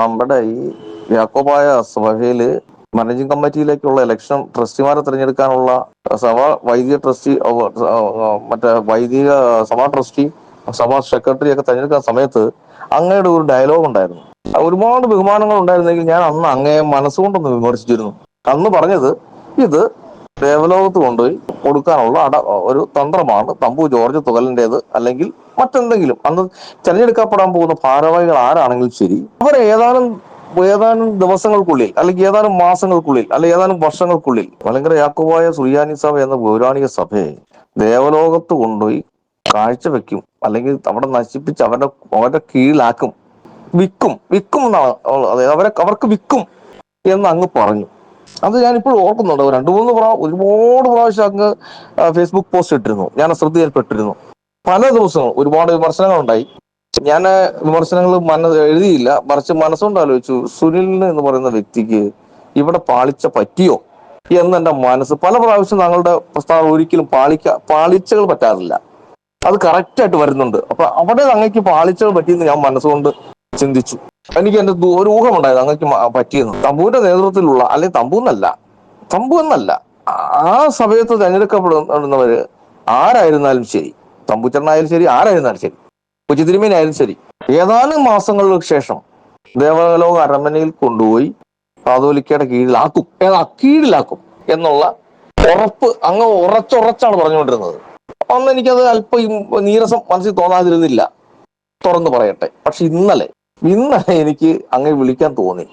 നമ്മുടെ ഈ യാക്കോബായ സഭയിൽ മാനേജിംഗ് കമ്മിറ്റിയിലേക്കുള്ള ഇലക്ഷൻ ട്രസ്റ്റിമാരെ തിരഞ്ഞെടുക്കാനുള്ള സഭ വൈദിക ട്രസ്റ്റി മറ്റേ വൈദിക സഭാ ട്രസ്റ്റി സഭാ സെക്രട്ടറി ഒക്കെ തിരഞ്ഞെടുക്കുന്ന സമയത്ത് അങ്ങയുടെ ഒരു ഡയലോഗ് ഉണ്ടായിരുന്നു. ഒരുപാട് ബഹുമാനങ്ങൾ ഉണ്ടായിരുന്നെങ്കിൽ ഞാൻ അന്ന് അങ്ങയെ മനസ്സുകൊണ്ടൊന്ന് വിമർശിച്ചിരുന്നു. അന്ന് പറഞ്ഞത് ഇത് ദേവലോകത്ത് കൊണ്ടുപോയി കൊടുക്കാനുള്ള അട ഒരു തന്ത്രമാണ് തമ്പു ജോർജ് തുകലിന്റെത് അല്ലെങ്കിൽ മറ്റെന്തെങ്കിലും അന്ന് തിരഞ്ഞെടുക്കപ്പെടാൻ പോകുന്ന ഭാരവാഹികൾ ആരാണെങ്കിലും ശരി അവർ ഏതാനും ഏതാനും ദിവസങ്ങൾക്കുള്ളിൽ അല്ലെങ്കിൽ ഏതാനും മാസങ്ങൾക്കുള്ളിൽ അല്ലെങ്കിൽ ഏതാനും വർഷങ്ങൾക്കുള്ളിൽ മലങ്കര യാക്കോബായ സുറിയാനി സഭ എന്ന പൗരാണിക സഭയെ ദേവലോകത്ത് കൊണ്ടുപോയി കാഴ്ചവെക്കും അല്ലെങ്കിൽ അവിടെ നശിപ്പിച്ച് അവരുടെ അവരുടെ കീഴിലാക്കും വിൽക്കും വിൽക്കും എന്നാണ്. അതായത് അവരെ അവർക്ക് വിൽക്കും എന്ന് അങ്ങ് പറഞ്ഞു അത് ഇപ്പോഴും ഓർക്കുന്നുണ്ട്. രണ്ടു മൂന്ന് പ്രാ ഒരുപാട് പ്രാവശ്യം അങ്ങ് ഫേസ്ബുക്ക് പോസ്റ്റ് ഇട്ടിരുന്നു. ഞാൻ ശ്രദ്ധയിൽപ്പെട്ടിരുന്നു പല ദിവസവും ഒരുപാട് വിമർശനങ്ങൾ ഉണ്ടായി ഞാൻ വിമർശനങ്ങൾ മന എഴുതിയില്ല. മറിച്ച് മനസ്സുകൊണ്ട് ആലോചിച്ചു സുനിലിന് എന്ന് പറയുന്ന വ്യക്തിക്ക് ഇവിടെ പാളിച്ച പറ്റിയോ? എന്ന് എന്റെ മനസ്സ് പല പ്രാവശ്യം ഞങ്ങളുടെ പ്രസ്താവന ഒരിക്കലും പാളിക്ക പാളിച്ചകൾ പറ്റാറില്ല. അത് കറക്റ്റായിട്ട് വരുന്നുണ്ട്. അപ്പൊ അവിടെ അങ്ങേക്ക് പാളിച്ചകൾ പറ്റിയെന്ന് ഞാൻ മനസ്സുകൊണ്ട് ചിന്തിച്ചു. എനിക്ക് എന്റെ ഒരു ഊഹമുണ്ടായത് അങ്ങക്ക് പറ്റിയെന്ന്. തമ്പുവിന്റെ നേതൃത്വത്തിലുള്ള അല്ലെങ്കിൽ തമ്പു എന്നല്ല തമ്പു എന്നല്ല ആ സമയത്ത് തെരഞ്ഞെടുക്കപ്പെടുന്നവര് ആരായിരുന്നാലും ശരി തമ്പുച്ചണ്ണായാലും ശരി ആരായിരുന്നാലും ശരി കുച്ചിതിരുമേനായാലും ശരി ഏതാനും മാസങ്ങൾക്ക് ശേഷം ദേവലോക അരമനയിൽ കൊണ്ടുപോയി കാതോലിക്കയുടെ കീഴിലാക്കും. കീഴിലാക്കും എന്നുള്ള ഉറപ്പ് അങ്ങ് ഉറച്ചുറച്ചാണ് പറഞ്ഞുകൊണ്ടിരുന്നത്. അന്ന് എനിക്കത് അല്പം നീരസം മനസ്സിൽ തോന്നാതിരുന്നില്ല. തുറന്നു പറയട്ടെ. പക്ഷെ ഇന്നലെ ഇന്നലെ എനിക്ക് അങ്ങ് വിളിക്കാൻ തോന്നി.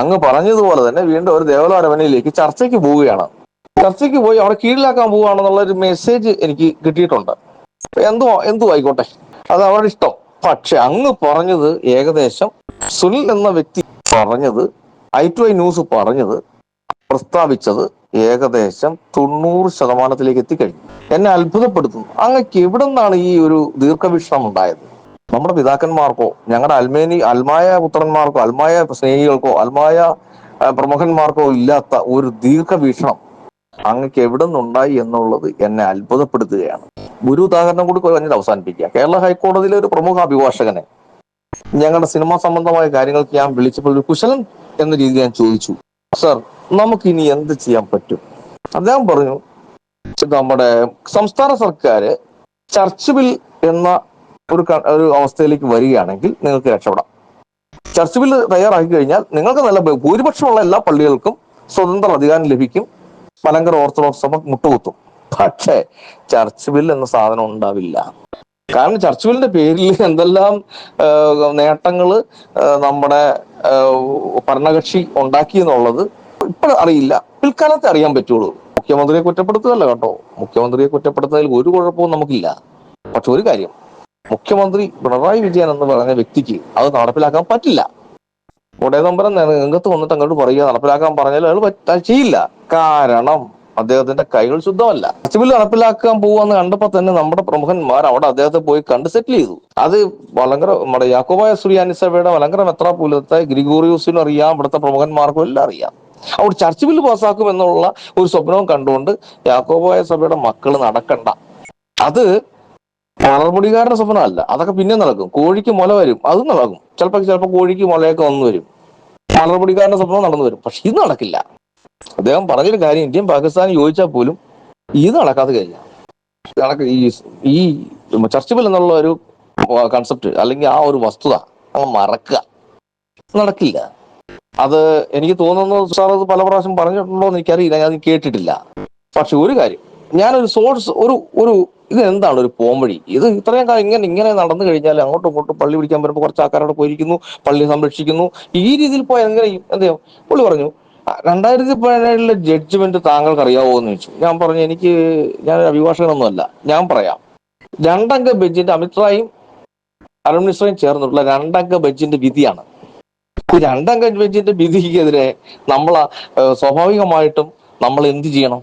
അങ്ങ് പറഞ്ഞതുപോലെ തന്നെ വീണ്ടും ഒരു ദേവലോക അരമനയിലേക്ക് ചർച്ചയ്ക്ക് പോവുകയാണ്. ചർച്ചയ്ക്ക് പോയി അവിടെ കീഴിലാക്കാൻ പോവുകയാണെന്നുള്ള ഒരു മെസ്സേജ് എനിക്ക് കിട്ടിയിട്ടുണ്ട്. എന്തോ എന്തോ ആയിക്കോട്ടെ. അത് അവരുടെ ഇഷ്ടം. പക്ഷെ അങ്ങ് പറഞ്ഞത് ഏകദേശം സുനിൽ എന്ന വ്യക്തി പറഞ്ഞത് ഐ ടു ഐ ന്യൂസ് പറഞ്ഞത് പ്രസ്താവിച്ചത് ഏകദേശം തൊണ്ണൂറ് ശതമാനത്തിലേക്ക് എത്തിക്കഴിഞ്ഞു. എന്നെ അത്ഭുതപ്പെടുത്തുന്നു. അങ്ങക്ക് എവിടെ നിന്നാണ് ഈ ഒരു ദീർഘവീക്ഷണം ഉണ്ടായത്? നമ്മുടെ പിതാക്കന്മാർക്കോ ഞങ്ങളുടെ അൽമേനി അൽമായ പുത്രന്മാർക്കോ അൽമായ സ്നേഹികൾക്കോ അൽമായ പ്രമുഖന്മാർക്കോ ഇല്ലാത്ത ഒരു ദീർഘവീക്ഷണം അങ്ങക്ക് എവിടെ നിന്നുണ്ടായി എന്നുള്ളത് എന്നെ അത്ഭുതപ്പെടുത്തുകയാണ്. ഒരു ഉദാഹരണം കൂടി പറഞ്ഞിട്ട് അവസാനിപ്പിക്കുക കേരള ഹൈക്കോടതിയിലെ ഒരു പ്രമുഖ അഭിഭാഷകനെ ഞങ്ങളുടെ സിനിമാ സംബന്ധമായ കാര്യങ്ങൾക്ക് ഞാൻ വിളിച്ചപ്പോൾ ഒരു കുശലൻ എന്ന രീതി ഞാൻ ചോദിച്ചു സർ നമുക്ക് ഇനി എന്ത് ചെയ്യാൻ പറ്റും? അദ്ദേഹം പറഞ്ഞു നമ്മുടെ സംസ്ഥാന സർക്കാർ ചർച്ച് ബിൽ എന്ന ഒരു ഒരു അവസ്ഥയിലേക്ക് വരികയാണെങ്കിൽ നിങ്ങൾക്ക് രക്ഷപ്പെടാം. ചർച്ച് ബില്ല് തയ്യാറാക്കി കഴിഞ്ഞാൽ നിങ്ങൾക്ക് നല്ല ഭൂരിപക്ഷമുള്ള എല്ലാ പള്ളികൾക്കും സ്വതന്ത്ര അധികാരം ലഭിക്കും. മലങ്കര ഓർത്തഡോക്സ് സഭ മുട്ടുകുത്തും. പക്ഷേ ചർച്ച് ബിൽ എന്ന സാധനം ഉണ്ടാവില്ല. കാരണം ചർച്ച് ബില്ലിന്റെ പേരിൽ എന്തെല്ലാം നേട്ടങ്ങൾ നമ്മുടെ ഭരണകക്ഷി ഉണ്ടാക്കി എന്നുള്ളത് ഇപ്പോൾ അറിയില്ല. പിൽക്കാലത്തെ അറിയാൻ പറ്റുള്ളൂ. മുഖ്യമന്ത്രിയെ കുറ്റപ്പെടുത്തുകയല്ല കേട്ടോ. മുഖ്യമന്ത്രിയെ കുറ്റപ്പെടുത്തുന്നതിൽ ഒരു കുഴപ്പവും നമുക്കില്ല. പക്ഷെ ഒരു കാര്യം മുഖ്യമന്ത്രി പിണറായി വിജയൻ എന്ന് പറഞ്ഞ വ്യക്തിക്ക് അത് നടപ്പിലാക്കാൻ പറ്റില്ല. ഉടയതമ്പരം രംഗത്ത് വന്നിട്ട് അങ്ങോട്ട് പറയുക നടപ്പിലാക്കാൻ പറഞ്ഞാൽ അയാൾ ചെയ്യില്ല. കാരണം അദ്ദേഹത്തിന്റെ കൈകൾ ശുദ്ധമല്ല. ബിൽ നടപ്പിലാക്കാൻ പോവാന്ന് കണ്ടപ്പോ തന്നെ നമ്മുടെ പ്രമുഖന്മാർ അവിടെ അദ്ദേഹത്തെ പോയി കണ്ട് സെറ്റിൽ ചെയ്തു. അത് വലങ്കര നമ്മുടെ യാക്കോബായ സുറിയാനി സഭയുടെ വലങ്കര മെത്രാപൂലത്തെ ഗ്രിഗോറിയൂസിനും അറിയാം ഇവിടുത്തെ പ്രമുഖന്മാർക്കും എല്ലാം അറിയാം. അവിടെ ചർച്ച് ബില്ല് പാസ്സാക്കും എന്നുള്ള ഒരു സ്വപ്നവും കണ്ടുകൊണ്ട് യാക്കോബായ സഭയുടെ മക്കൾ നടക്കണ്ട. അത് വളർമുടികാരുടെ സ്വപ്നമല്ല. അതൊക്കെ പിന്നെ നടക്കും. കോഴിക്ക് മുല വരും. അതും നടക്കും. ചിലപ്പോൾ ചിലപ്പോൾ കോഴിക്ക് മുലയൊക്കെ വന്നു വരും. വളർമുടികാരുടെ സ്വപ്നം നടന്നു വരും. പക്ഷെ ഇത് നടക്കില്ല. അദ്ദേഹം പറഞ്ഞൊരു കാര്യം ഇന്ത്യയും പാകിസ്ഥാനും യോജിച്ചാൽ പോലും ഇത് നടക്കാതെ കഴിഞ്ഞ. കണക്ക് ഈ ഈ എന്നുള്ള ഒരു കൺസെപ്റ്റ് അല്ലെങ്കിൽ ആ ഒരു വസ്തുത മറക്കുക. നടക്കില്ല. അത് എനിക്ക് തോന്നുന്നു സാർ അത് പല പ്രാവശ്യം പറഞ്ഞിട്ടുണ്ടോ എന്ന് എനിക്കറിയില്ല. ഞാൻ കേട്ടിട്ടില്ല. പക്ഷെ ഒരു കാര്യം. ഞാനൊരു സോഴ്സ് ഒരു ഒരു ഇത് എന്താണ് ഒരു പോംവഴി ഇത് ഇത്രയും കാലം ഇങ്ങനെ ഇങ്ങനെ നടന്നു കഴിഞ്ഞാൽ അങ്ങോട്ടും ഇങ്ങോട്ടും പള്ളി പിടിക്കാൻ വരുമ്പോൾ കുറച്ച് ആൾക്കാരോട് പോയിരിക്കുന്നു പള്ളി സംരക്ഷിക്കുന്നു. ഈ രീതിയിൽ പോയാൽ എങ്ങനെ? എന്ത് പുള്ളി പറഞ്ഞു "ആ, രണ്ടായിരത്തി പതിനേഴിലെ ജഡ്ജ്മെന്റ് താങ്കൾക്ക് അറിയാവോ എന്ന് ചോദിച്ചു. ഞാൻ പറഞ്ഞു എനിക്ക് ഞാൻ അഭിഭാഷകനൊന്നുമല്ല. ഞാൻ പറയാം. രണ്ടംഗ ബെഞ്ചിന്റെ അമിത് റായും അരുൺ മിശ്രയും ചേർന്നിട്ടുള്ള രണ്ടംഗ ബെഞ്ചിന്റെ വിധിയാണ്. ഈ രണ്ടംഗ ബെഞ്ചിന്റെ വിധിക്കെതിരെ നമ്മൾ സ്വാഭാവികമായിട്ടും നമ്മൾ എന്ത് ചെയ്യണം?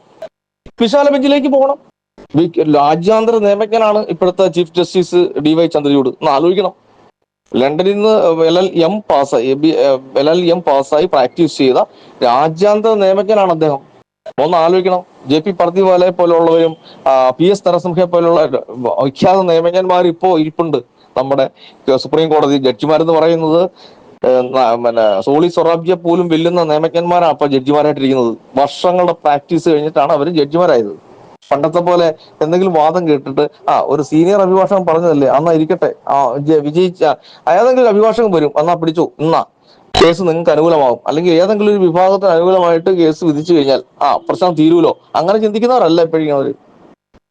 വിശാല ബെഞ്ചിലേക്ക് പോകണം. രാജ്യാന്തര നിയമജ്ഞനാണ് ഇപ്പോഴത്തെ chief justice D Y Chandrachud. ഒന്ന് ആലോചിക്കണം. ലണ്ടനിൽ നിന്ന് എൽ എൽ എം പാസ്സായി എൽ എൽ എം പാസ്സായി പ്രാക്ടീസ് ചെയ്ത രാജ്യാന്തര നിയമജ്ഞനാണ് അദ്ദേഹം. ഒന്ന് ആലോചിക്കണം. ജെ പി പർദിവാലയെ പോലുള്ളവരും പി എസ് നരസിംഹയെ പോലുള്ള വിഖ്യാത നിയമജ്ഞന്മാർ ഇപ്പോ ഇരിപ്പുണ്ട്. നമ്മുടെ സുപ്രീം കോടതി ജഡ്ജിമാരെന്ന് പറയുന്നത് പിന്നെ സോളി സൊറാബ്ജിയെ പോലും വെല്ലുന്ന നിയമജ്ഞന്മാരാണ് അപ്പൊ ജഡ്ജിമാരായിട്ടിരിക്കുന്നത്. വർഷങ്ങളുടെ പ്രാക്ടീസ് കഴിഞ്ഞിട്ടാണ് അവർ ജഡ്ജിമാരായത്. പണ്ടത്തെ പോലെ എന്തെങ്കിലും വാദം കേട്ടിട്ട് ആ ഒരു സീനിയർ അഭിഭാഷകൻ പറഞ്ഞതല്ലേ അന്നാ ഇരിക്കട്ടെ ആ വിജയിച്ച ഏതെങ്കിലും അഭിഭാഷകൻ വരും അന്നാ പിടിച്ചു എന്നാ കേസ് നിങ്ങൾക്ക് അനുകൂലമാകും. അല്ലെങ്കിൽ ഏതെങ്കിലും ഒരു വിഭാഗത്തിന് അനുകൂലമായിട്ട് കേസ് വിധിച്ചു കഴിഞ്ഞാൽ ആ പ്രശ്നം തീരുമല്ലോ അങ്ങനെ ചിന്തിക്കുന്നവരല്ല എപ്പോഴും അവർ.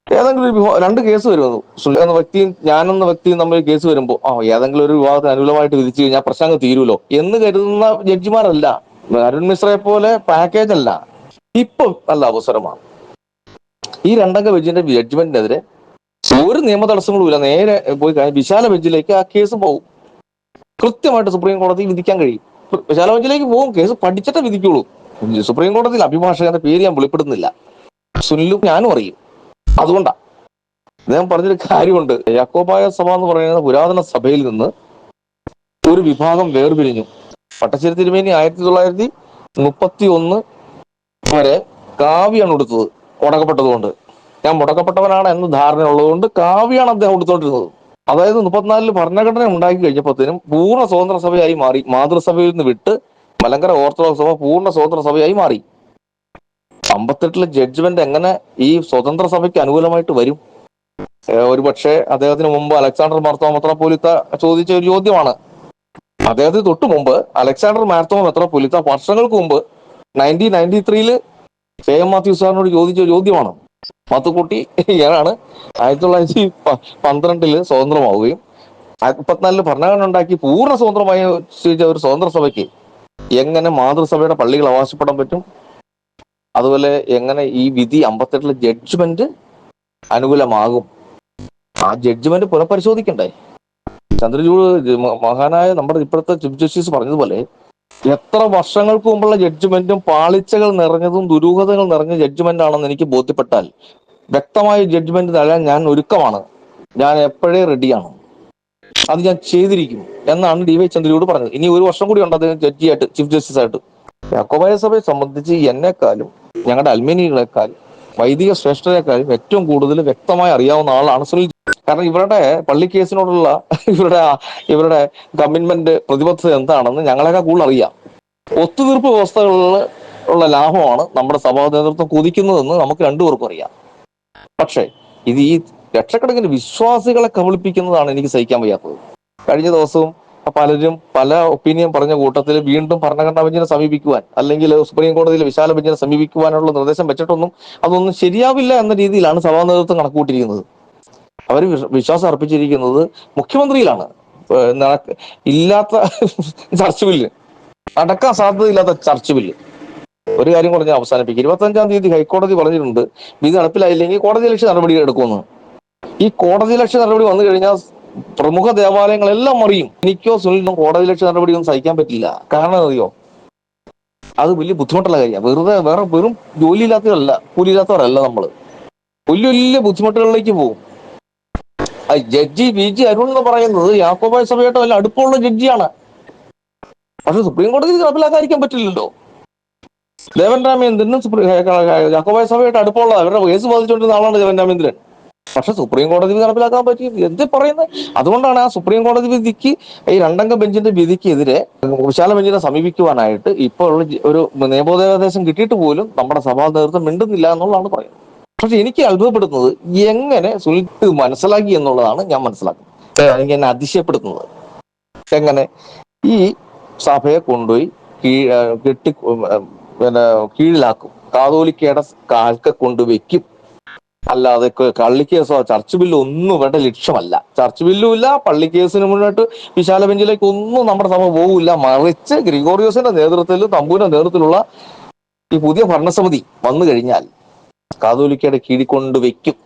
ഏതെങ്കിലും ഒരു രണ്ട് കേസ് വരുന്നു എന്ന വ്യക്തിയും ഞാനെന്ന വ്യക്തിയും തമ്മിൽ കേസ് വരുമ്പോൾ ആ ഏതെങ്കിലും ഒരു വിഭാഗത്തിന് അനുകൂലമായിട്ട് വിധിച്ചു കഴിഞ്ഞാൽ പ്രശ്നം അങ്ങ് തീരുമല്ലോ എന്ന് കരുതുന്ന ജഡ്ജിമാരല്ല അരുൺ മിശ്രയെ പോലെ പാക്കേജ് അല്ല. ഇപ്പൊ നല്ല അവസരമാണ്. ഈ രണ്ടംഗ ബെഞ്ചിന്റെ ജഡ്ജ്മെന്റിനെതിരെ ഒരു നിയമ തടസ്സങ്ങളുമില്ല നേരെ പോയി കഴിഞ്ഞാൽ വിശാല ബെഞ്ചിലേക്ക് ആ കേസ് പോകും കൃത്യമായിട്ട് സുപ്രീം കോടതി വിധിക്കാൻ കഴിയും. വിശാല ബെഞ്ചിലേക്ക് പോകും. കേസ് പഠിച്ചിട്ടേ വിധിക്കുള്ളൂ. സുപ്രീം കോടതിയിൽ അഭിഭാഷകന്റെ പേര് ഞാൻ വെളിപ്പെടുന്നില്ല സുനിലും ഞാനും അറിയും. അതുകൊണ്ടാ. അദ്ദേഹം പറഞ്ഞൊരു കാര്യമുണ്ട്. യാക്കോബായ സഭ എന്ന് പറയുന്ന പുരാതന സഭയിൽ നിന്ന് ഒരു വിഭാഗം വേർപിരിഞ്ഞു. പട്ടശ്ശേരി തിരുമേനി ആയിരത്തി തൊള്ളായിരത്തി മുപ്പത്തി ഒന്ന് വരെ കാവ്യാണ് ഉടുത്തത് മുടക്കപ്പെട്ടതുകൊണ്ട്. ഞാൻ മുടക്കപ്പെട്ടവനാണ് എന്ന ധാരണ ഉള്ളതുകൊണ്ട് കാവ്യാണ് അദ്ദേഹം ഉടുത്തോണ്ടിരുന്നത് അതായത് മുപ്പത്തിനാലിൽ ഭരണഘടന ഉണ്ടാക്കി കഴിഞ്ഞപ്പോഴത്തേനും പൂർണ സ്വതന്ത്ര സഭയായി മാറി. മാതൃസഭയിൽ നിന്ന് വിട്ട് മലങ്കര ഓർത്തഡോക്സ് സഭ പൂർണ സ്വതന്ത്ര സഭയായി മാറി. അമ്പത്തെട്ടിലെ ജഡ്ജ്മെന്റ് എങ്ങനെ ഈ സ്വതന്ത്ര സഭയ്ക്ക് അനുകൂലമായിട്ട് വരും? ഒരു പക്ഷേ അദ്ദേഹത്തിന് മുമ്പ് അലക്സാണ്ടർ മാർത്തോമ മെത്രാപ്പോലിത്ത ചോദിച്ച ഒരു ചോദ്യമാണ്. അദ്ദേഹത്തിന് തൊട്ട് മുമ്പ് അലക്സാണ്ടർ മാർത്തോമ മെത്രാപ്പോലിത്ത വർഷങ്ങൾക്ക് മുമ്പ് നയന്റീൻ നയന്റി ത്രീയിൽ കെ എം മാത്യു സാറിനോട് ചോദിച്ച ചോദ്യമാണ്. മാത്തുക്കുട്ടി ഇയാളാണ്. ആയിരത്തി തൊള്ളായിരത്തി പന്ത്രണ്ടിൽ സ്വതന്ത്രമാവുകയും മുപ്പത്തിനാലിൽ ഭരണഘടന ഉണ്ടാക്കി പൂർണ സ്വതന്ത്രമായ ഒരു സ്വതന്ത്ര സഭയ്ക്ക് എങ്ങനെ മാതൃസഭയുടെ പള്ളികൾ അവകാശപ്പെടാൻ പറ്റും? അതുപോലെ എങ്ങനെ ഈ വിധി അമ്പത്തെട്ടിലെ ജഡ്ജ്മെന്റ് അനുകൂലമാകും? ആ ജഡ്ജ്മെന്റ് പുനഃപരിശോധിക്കണ്ടേ? ചന്ദ്രചൂട് മഹാനായ നമ്മുടെ ഇപ്പോഴത്തെ ചീഫ് ജസ്റ്റിസ് പറഞ്ഞതുപോലെ എത്ര വർഷങ്ങൾക്ക് മുമ്പുള്ള ജഡ്ജ്മെന്റും പാളിച്ചകൾ നിറഞ്ഞതും ദുരൂഹതകൾ നിറഞ്ഞ ജഡ്ജ്മെന്റ് ആണെന്ന് എനിക്ക് ബോധ്യപ്പെട്ടാൽ വ്യക്തമായ ജഡ്ജ്മെന്റ് തരാൻ ഞാൻ ഒരുക്കമാണ്. ഞാൻ എപ്പോഴേ റെഡിയാണ് അത് ഞാൻ ചെയ്തിരിക്കും എന്നാണ് ഡി വൈ ചന്ദ്രയോട് പറഞ്ഞത്. ഇനി ഒരു വർഷം കൂടി ഉണ്ട് അദ്ദേഹം ജഡ്ജിയായിട്ട് ചീഫ് ജസ്റ്റിസ് ആയിട്ട്. യാക്കോബായ സഭയെ സംബന്ധിച്ച് എന്നെക്കാളും ഞങ്ങളുടെ അൽമേനികളെക്കാളും വൈദിക ശ്രേഷ്ഠരെക്കാളും ഏറ്റവും കൂടുതൽ വ്യക്തമായി അറിയാവുന്ന ആളാണ് സുനിൽ കാരണം ഇവരുടെ പള്ളി കേസിനോടുള്ള ഇവരുടെ ഇവരുടെ കമ്മിറ്റ്മെന്റ് പ്രതിബദ്ധത എന്താണെന്ന് ഞങ്ങളെക്കാൾ കൂടുതൽ അറിയാം. ഒത്തുതീർപ്പ് വ്യവസ്ഥകളിൽ ഉള്ള ലാഭമാണ് നമ്മുടെ സഭാ നേതൃത്വം കുതിക്കുന്നതെന്ന് നമുക്ക് രണ്ടുപേർക്കും അറിയാം. പക്ഷേ ഇത് ഈ ലക്ഷക്കണക്കിന് വിശ്വാസികളെ കബളിപ്പിക്കുന്നതാണ് എനിക്ക് സഹിക്കാൻ വയ്യാത്തത്. കഴിഞ്ഞ ദിവസവും പലരും പല ഒപ്പീനിയൻ പറഞ്ഞ കൂട്ടത്തിൽ വീണ്ടും ഭരണഘടനാ ബെഞ്ചിനെ സമീപിക്കുവാൻ അല്ലെങ്കിൽ സുപ്രീം കോടതിയിലെ വിശാല ബെഞ്ചിനെ സമീപിക്കുവാനുള്ള നിർദ്ദേശം വെച്ചിട്ടൊന്നും അതൊന്നും ശരിയാവില്ല എന്ന രീതിയിലാണ് സഭാ നേതൃത്വം കണക്കുകൂട്ടിയിരിക്കുന്നത്. അവർ വിശ്വാസം അർപ്പിച്ചിരിക്കുന്നത് മുഖ്യമന്ത്രിയിലാണ്. ഇല്ലാത്ത ചർച്ച ബില്ല്. നടക്കാൻ സാധ്യതയില്ലാത്ത ചർച്ച ബില്ല്. ഒരു കാര്യം പറഞ്ഞ് അവസാനിപ്പിക്കും. ഇരുപത്തഞ്ചാം തീയതി ഹൈക്കോടതി പറഞ്ഞിട്ടുണ്ട് വിധി നടപ്പിലായില്ലെങ്കിൽ കോടതി ലക്ഷ്യ നടപടി എടുക്കുമെന്ന്. ഈ കോടതി ലക്ഷ്യ നടപടി വന്നു കഴിഞ്ഞാൽ പ്രമുഖ ദേവാലയങ്ങളെല്ലാം മറിയും. എനിക്കോ സുനിലിനും കോടതി ലക്ഷ്യ നടപടി ഒന്നും സഹിക്കാൻ പറ്റില്ല. കാരണം അറിയോ? അത് വലിയ ബുദ്ധിമുട്ടുള്ള കാര്യമാണ്. വെറുതെ വേറെ വെറും ജോലിയില്ലാത്തവരല്ല കൂലിയില്ലാത്തവരല്ല നമ്മൾ. വലിയ വലിയ ബുദ്ധിമുട്ടുകളിലേക്ക് പോകും. ജഡ്ജി വി ജി അരുൺ എന്ന് പറയുന്നത് യാക്കോബായ സഭയായിട്ട് വല്ല അടുപ്പമുള്ള ജഡ്ജിയാണ്. പക്ഷെ സുപ്രീം കോടതി നടപ്പിലാക്കാതിരിക്കാൻ പറ്റില്ലല്ലോ. ദേവൻ രാമേന്ദ്രനും യാക്കോബായ സഭയായിട്ട് അടുപ്പമുള്ള അവരുടെ കേസ് ബാധിച്ചുകൊണ്ടിരുന്ന ആളാണ് ദേവൻ രാമേന്ദ്രൻ പക്ഷെ സുപ്രീം കോടതി നടപ്പിലാക്കാൻ പറ്റി എന്ത് പറയുന്നത്? അതുകൊണ്ടാണ് ആ സുപ്രീം കോടതി വിധിക്ക് ഈ രണ്ടംഗ ബെഞ്ചിന്റെ വിധിക്കെതിരെ വിശാല ബെഞ്ചിനെ സമീപിക്കുവാനായിട്ട് ഇപ്പോൾ ഒരു നിയമോപദേശം കിട്ടിയിട്ട് പോലും നമ്മുടെ സഭാ നേതൃത്വം മിണ്ടുന്നില്ല എന്നുള്ളതാണ് പറയുന്നത്. പക്ഷെ എനിക്ക് അത്ഭുതപ്പെടുന്നത് എങ്ങനെ സുനിൽ മനസ്സിലാക്കി എന്നുള്ളതാണ് ഞാൻ മനസ്സിലാക്കുന്നത്. എനിക്ക് എന്നെ അതിശയപ്പെടുത്തുന്നത്. എങ്ങനെ ഈ സഭയെ കൊണ്ടുപോയി കെട്ടി പിന്നെ കീഴിലാക്കും. കാതോലിക്കയുടെ കാൽക്ക കൊണ്ട് വെക്കും. അല്ലാതെ കള്ളി കേസോ ചർച്ച് ബില്ലോ ഒന്നും ഇവരുടെ ലക്ഷ്യമല്ല. ചർച്ച് ബില്ലും ഇല്ല പള്ളി കേസിന് മുന്നോട്ട് വിശാല ബെഞ്ചിലേക്ക് ഒന്നും നമ്മുടെ സഭ പോകില്ല മറിച്ച് ഗ്രിഗോറിയോസിന്റെ നേതൃത്വത്തിൽ തമ്പൂരിന്റെ നേതൃത്വത്തിലുള്ള ഈ പുതിയ ഭരണസമിതി വന്നു കഴിഞ്ഞാൽ കാതോലിക്കയുടെ കീഴിൽ കൊണ്ട് വെക്കും.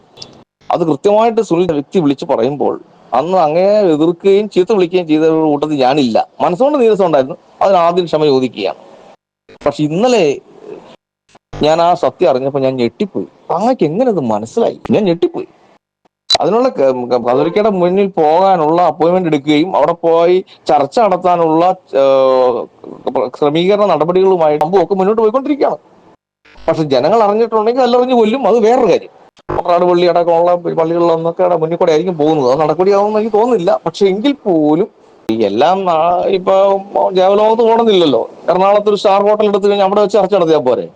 അത് കൃത്യമായിട്ട് സുനിൽ വ്യക്തി വിളിച്ചു പറയുമ്പോൾ അന്ന് അങ്ങനെ എതിർക്കുകയും ചീത്ത വിളിക്കുകയും ചെയ്ത കൂട്ടത്തിൽ ഞാനില്ല. മനസ്സുകൊണ്ട് നീരസം ഉണ്ടായിരുന്നു. അതിന് ആദ്യം ക്ഷമ ചോദിക്കുകയാണ്. പക്ഷെ ഇന്നലെ ഞാൻ ആ സത്യം അറിഞ്ഞപ്പോൾ ഞാൻ ഞെട്ടിപ്പോയി. അങ്ങക്ക് എങ്ങനെ അത് മനസ്സിലായി? ഞാൻ ഞെട്ടിപ്പോയി. അതിനുള്ള കതോലിക്കയുടെ മുന്നിൽ പോകാനുള്ള അപ്പോയിന്റ്മെന്റ് എടുക്കുകയും അവിടെ പോയി ചർച്ച നടത്താനുള്ള ക്രമീകരണ നടപടികളുമായി സംഭവമൊക്കെ മുന്നോട്ട് പോയിക്കൊണ്ടിരിക്കുകയാണ്. പക്ഷെ ജനങ്ങൾ അറിഞ്ഞിട്ടുണ്ടെങ്കിൽ അല്ലറിഞ്ഞ് കൊല്ലും. അത് വേറൊരു കാര്യം. കൊണ്ടാട് പള്ളി അടക്കമുള്ള പള്ളികളിലൊന്നൊക്കെ അവിടെ മുന്നിൽ കൂടെ ആയിരിക്കും പോകുന്നത്. അത് നടപടിയാവുമെന്ന് എനിക്ക് തോന്നുന്നില്ല. പക്ഷെ എങ്കിൽ പോലും എല്ലാം ഇപ്പൊ ജാവലോകത്ത് പോകണമെന്നില്ലല്ലോ. എറണാകുളത്ത് ഒരു സ്റ്റാർ ഹോട്ടൽ എടുത്തു കഴിഞ്ഞാൽ അവിടെ വെച്ച് ചർച്ച നടത്തിയാൽ പോരെ.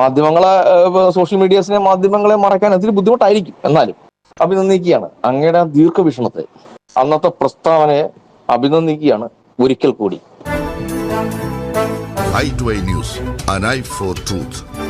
മാധ്യമങ്ങളെ സോഷ്യൽ മീഡിയസിനെ മാധ്യമങ്ങളെ മറക്കാൻ ഒത്തിരി ബുദ്ധിമുട്ടായിരിക്കും എന്നാലും. അഭിനന്ദിക്കുകയാണ്. അങ്ങയുടെ ദീർഘവീക്ഷണത്തെ അന്നത്തെ പ്രസ്താവനയെ അഭിനന്ദിക്കുകയാണ് ഒരിക്കൽ കൂടി. News for truth.